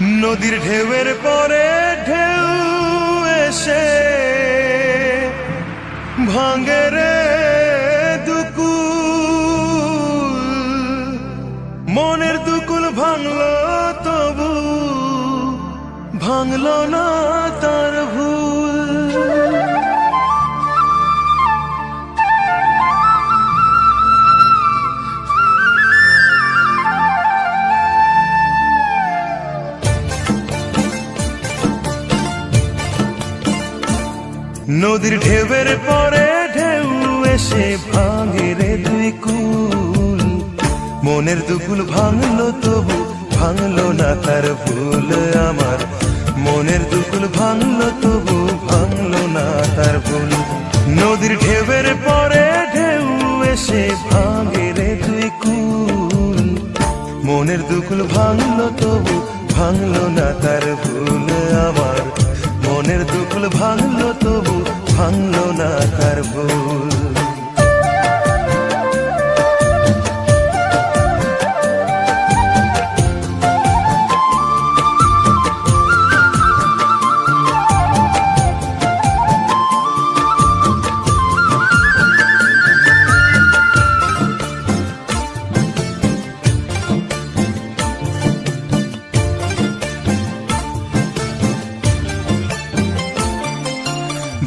নদীর ঢেউয়ের পরে ঢেউ এসে ভাঙে রে দুকুল। মনের দুকুল ভাঙল তবু, ভাঙল না তার নদীর ঢেউয়ের পরে ঢেউ এসে ভাঙে রে দুই কুল। মনের দুকুল ভাঙলো তবু, ভাঙলো না তার ভুল আমার। মনের দুকুল ভাঙলো তবু, ভাঙলো না তার ভুল। নদীর ঢেউয়ের পরে ঢেউ এসে ভাঙে রে দুই কুল। মনের দুকুল ভাঙলো তবু, ভাঙলো না তার ভুল আমার। মনের দুকুল ভাঙলো তবু ভাঙলো না তার ভুল।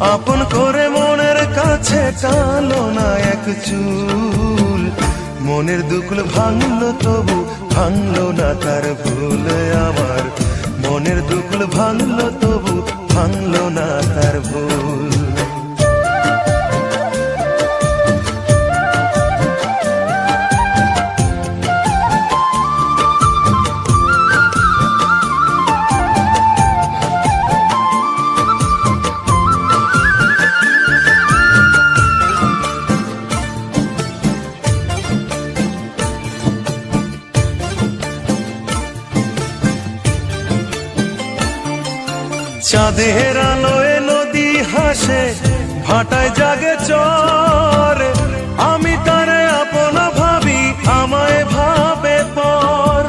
আপন করে মনের কাছে টানো না এক চুল। মনের দুকুল ভাঙলো তবু ভাঙলো না তার ভুল আমার। মনের দুকুল ভাঙলো তবু ভাঙলো না তার ভুল। চাঁদের আলোয় নদী হাসে, ভাটায় জাগে চর। আমি তারে আপন ভাবি, আমায় ভাবে পর।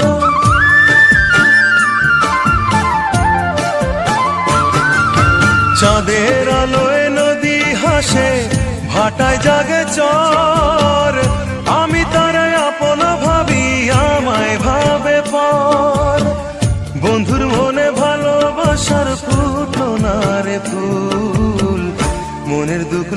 চাঁদের আলোয় নদী হাসে, ভাটায় জাগে চর। আমি তারে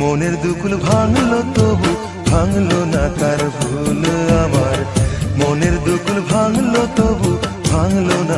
মনের দুকুল ভাঙলো তবু ভাঙলো না তার ভুল আমার। মনের দুকুল ভাঙলো তবু ভাঙলো না